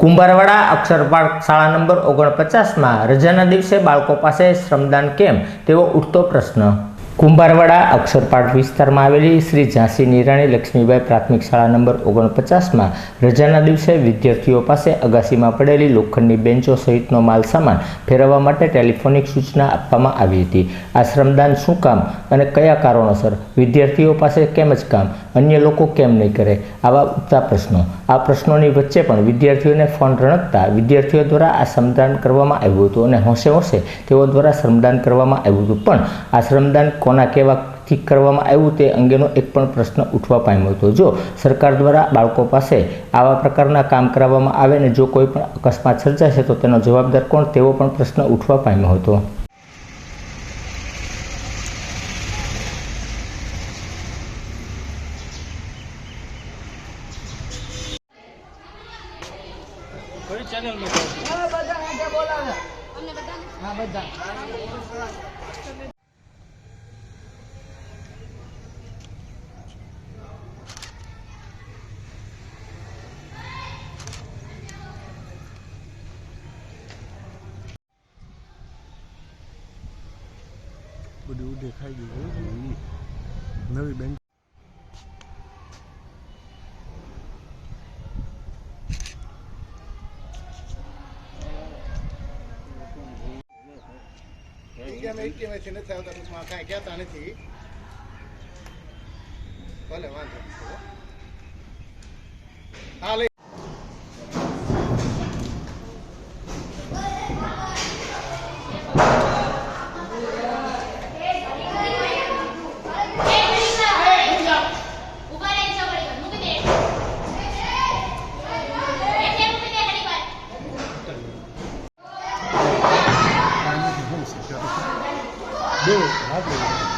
કુંભારવાડા અક્ષરપાળ શાળા નંબર ઓગણપચાસમાં રજાના દિવસે બાળકો પાસે શ્રમદાન કેમ તેવો ઉઠતો પ્રશ્ન. કુંભારવાડા અક્ષરપાટ વિસ્તારમાં આવેલી શ્રી ઝાંસી નિરાણી લક્ષ્મીબાઈ પ્રાથમિક શાળા નંબર ઓગણપચાસમાં રજાના દિવસે વિદ્યાર્થીઓ પાસે અગાસીમાં પડેલી લોખંડની બેન્ચો સહિતનો માલ સામાન ફેરવવા માટે ટેલિફોનિક સૂચના આપવામાં આવી હતી. આ શ્રમદાન શું કામ અને કયા કારણોસર વિદ્યાર્થીઓ પાસે કેમ જ કામ, અન્ય લોકો કેમ નહીં કરે? આવા ઉઠતા પ્રશ્નો. આ પ્રશ્નોની વચ્ચે પણ વિદ્યાર્થીઓને ફોન રણકતા વિદ્યાર્થીઓ દ્વારા આ શ્રમદાન કરવામાં આવ્યું હતું અને હોંશે હોંશે તેઓ દ્વારા શ્રમદાન કરવામાં આવ્યું હતું. પણ આ શ્રમદાન કોના કહેવાથી કરવામાં આવ્યું તે અંગેનો એક પણ પ્રશ્ન ઉઠવા પામ્યો હતો. જો સરકાર દ્વારા બાળકો પાસે આવા પ્રકારના કામ કરાવવામાં આવે ને જો કોઈ પણ અકસ્માત સર્જાશે તો તેનો જવાબદાર કોણ? તેવો પણ પ્રશ્ન ઉઠવા પામ્યો હતો. કઈ ચેનલમાં કહો બધા બધું. નવી બેન્ચ ઈ એવું દેખાઈ ગયું નથી બેંક ભલે વાંધો 네, 맞아요.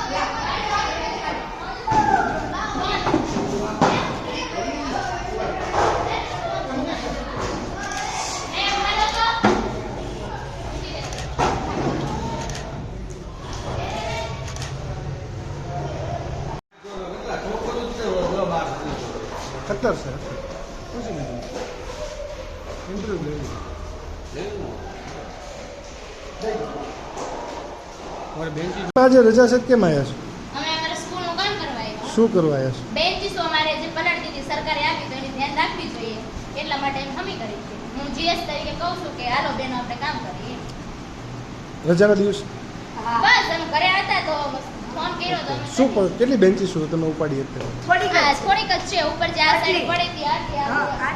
갔다 왔어요. આજે રજા છે કેમ આવ્યા છો? અમે અમારા સ્કૂલનું કામ કરવા આવ્યા. શું કરવા આવ્યા છો? બેન્ચીસો અમારે જે પલટ દીધી સરકારે આપી તો એની ધ્યાન રાખવી જોઈએ. એટલા માટે એમ હમી કરી છે. હું જીએસ તરીકે કહું છું કે હાલો બેનો આપણે કામ કરીએ. રજાના દિવસ? બસ એમ ઘરે હતા તો ફોન કર્યો તો અમે શું પણ કેટલી બેન્ચીસ તમે ઉપાડી હતી? થોડીક થોડીક જ છે. ઉપર ચાર સાઈડ પડી હતી આ